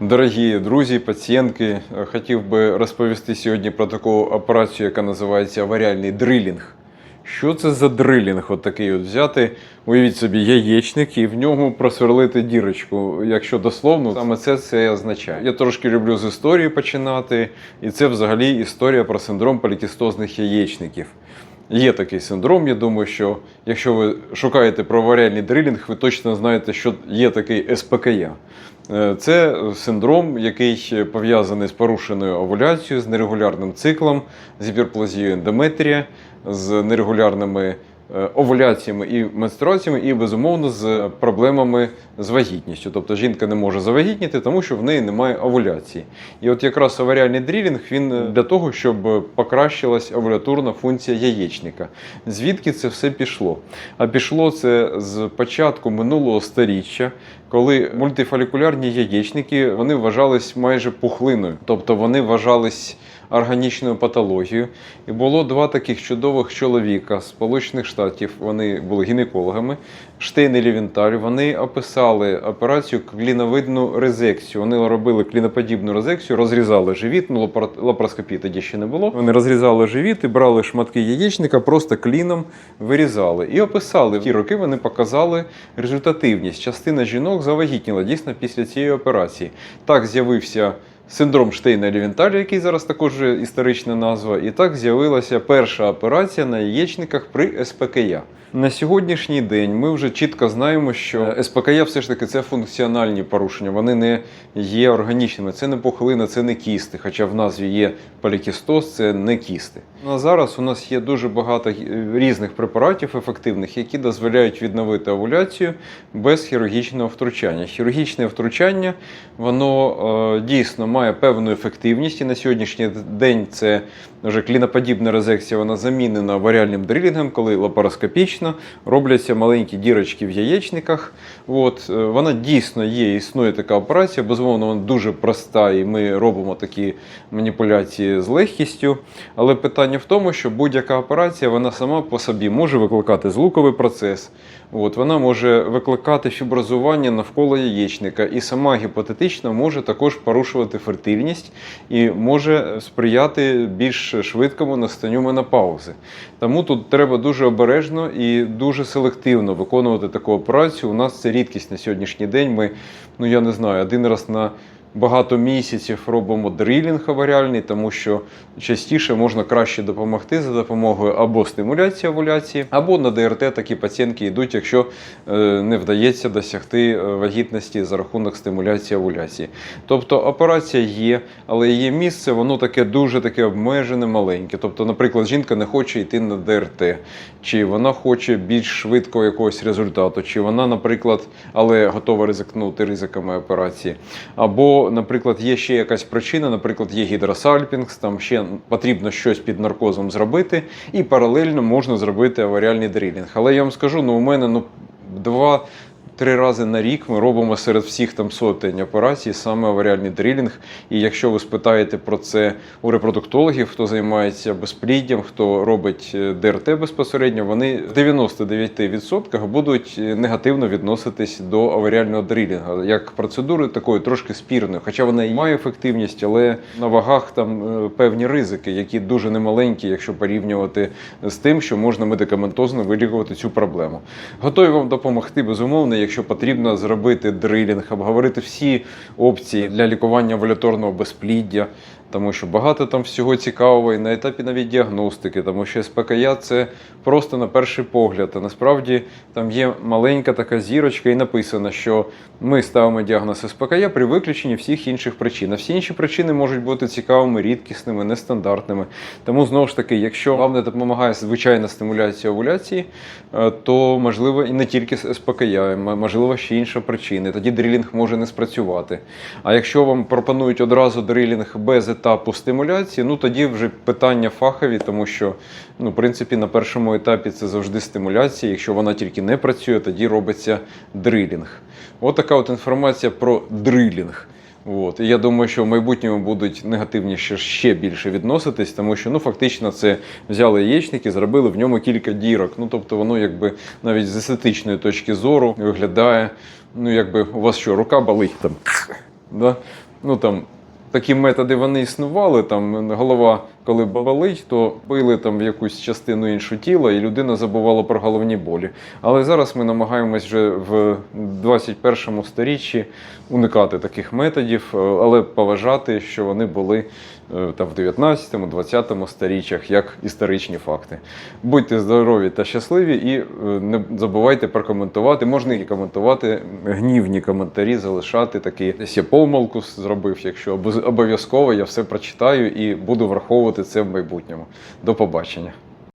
Дорогі друзі, пацієнтки, е, хотів би розповісти сьогодні про таку операцію, яка називається аваріальний дрилінг. Що це за дрилінг? От такий от взяти, уявіть собі, яєчник і в ньому просверлити дірочку. Якщо дословно, саме це це означає. Я трошки люблю з історії починати, і це взагалі історія про синдром полікістозних яєчників. Є такий синдром. Я думаю, що якщо ви шукаєте про аваріальний дрилінг, ви точно знаєте, що є такий СПКЯ. Е, Це синдром, який пов'язаний з порушеною овуляцією, з нерегулярним циклом, з гіперплазією ендометрія, з нерегулярними овуляціями і менструаціями, і безумовно з проблемами з вагітністю. Тобто жінка не може завагітніти, тому що в неї немає овуляції. І от якраз аваріальний дрілінг він е, для того, щоб покращилась овуляторна функція яєчника. Звідки це все пішло? А пішло це з початку минулого сторіччя, коли мультифолікулярні яєчники вони вважались майже пухлиною, тобто вони вважались органічною патологією. І було два таких чудових чоловіка з Сполучених Штатів. Вони були гінекологами. Штейн і Лівінталь. Вони описали операцію кліновидну резекцію. Вони робили кліноподібну резекцію, розрізали живіт. Ну, лапар- лапароскопії тоді ще не було. Вони розрізали живіт і брали шматки яєчника, просто кліном вирізали. І описали. В ті роки вони показали результативність. Частина жінок завагітніла дійсно після цієї операції. Так з'явився. Синдром штейна лівенталя який зараз також історична назва, і так з'явилася перша операція на яєчниках при СПКЯ. На сьогоднішній день ми вже чітко знаємо, що СПКЯ все ж таки це функціональні порушення, вони не є органічними, це не пухлина, це не кісти. Хоча в назві є полікістоз, це не кісти. На зараз у нас є дуже багато різних препаратів ефективних, які дозволяють відновити овуляцію без хірургічного втручання. Хірургічне втручання воно е, дійсно має певну ефективність, і на сьогоднішній день це вже кліноподібна резекція, вона замінена варіальним дрилінгом, коли лапароскопічно робляться маленькі дірочки в яєчниках. От, е, вона дійсно є, існує така операція. Безумовно, вона дуже проста, і ми робимо такі маніпуляції з легкістю. Але питання в тому, що будь-яка операція вона сама по собі може викликати злуковий процес. От, вона може викликати фіброзування навколо яєчника, і сама гіпотетично може також порушувати фертильність і може сприяти більш швидкому настанню менопаузи. Тому тут треба дуже обережно і дуже селективно виконувати таку операцію. У нас це рідкість на сьогоднішній день. Ми, ну я не знаю, один раз на багато місяців робимо дрилінг аваріальний, тому що частіше можна краще допомогти за допомогою або стимуляції овуляції, або на ДРТ такі пацієнтки йдуть, якщо е, не вдається досягти е, вагітності за рахунок стимуляції овуляції. Тобто операція є, але її місце воно таке дуже таке обмежене, маленьке. Тобто, наприклад, жінка не хоче йти на ДРТ, чи вона хоче більш швидкого якогось результату, чи вона, наприклад, але готова ризикнути ризиками операції. Або, наприклад, є ще якась причина, наприклад, є гідросальпінгс, там ще потрібно щось під наркозом зробити, і паралельно можна зробити аваріальний дрилінг. Але я вам скажу, ну у мене ну два. Три рази на рік ми робимо серед всіх там сотень операцій саме аваріальний дрилінг. І якщо ви спитаєте про це у репродуктологів, хто займається безпліддям, хто робить е, ДРТ безпосередньо, вони в 99% будуть е, негативно відноситись до аваріального дрилінгу як процедури такої трошки спірної. Хоча вона і має ефективність, але на вагах там е, певні ризики, які дуже немаленькі, якщо порівнювати з тим, що можна медикаментозно вилікувати цю проблему. Готові вам допомогти, безумовно, якщо потрібно зробити дрилінг, обговорити всі опції для лікування овуляторного безпліддя, тому що багато там всього цікавого і на етапі навіть діагностики, тому що СПКЯ це просто на перший погляд. А насправді там є маленька така зірочка, і написано, що ми ставимо діагноз СПКЯ при виключенні всіх інших причин. А всі інші причини можуть бути цікавими, рідкісними, нестандартними. Тому знову ж таки, якщо вам не допомагає звичайна стимуляція овуляції, е, то можливо і не тільки СПКЯ, можливо ще інша причина. Тоді дрилінг може не спрацювати. А якщо вам пропонують одразу дрилінг без етапу стимуляції, ну тоді вже питання фахові, тому що ну, в принципі на першому етапі це завжди стимуляція. Якщо вона тільки не працює, тоді робиться дрилінг. От така от інформація про дрилінг. От. І я думаю, що в майбутньому будуть негативніше ще більше відноситись, тому що ну фактично це взяли яєчники, зробили в ньому кілька дірок. Ну тобто воно якби навіть з естетичної точки зору виглядає, ну якби у вас що, рука болить там. Да? ну там. Такі методи вони існували. Там голова, коли болить, то били там в якусь частину іншу тіла, і людина забувала про головні болі. Але зараз ми намагаємось вже в 21 сторіччі уникати таких методів, е, але поважати, що вони були е, там в 19-20 сторіччях як історичні факти. Будьте здорові та щасливі, і е, не забувайте прокоментувати. Можна і коментувати гнівні коментарі, залишати такі. Я помилку зробив, якщо обов'язково я все прочитаю і буду враховувати це в майбутньому. До побачення.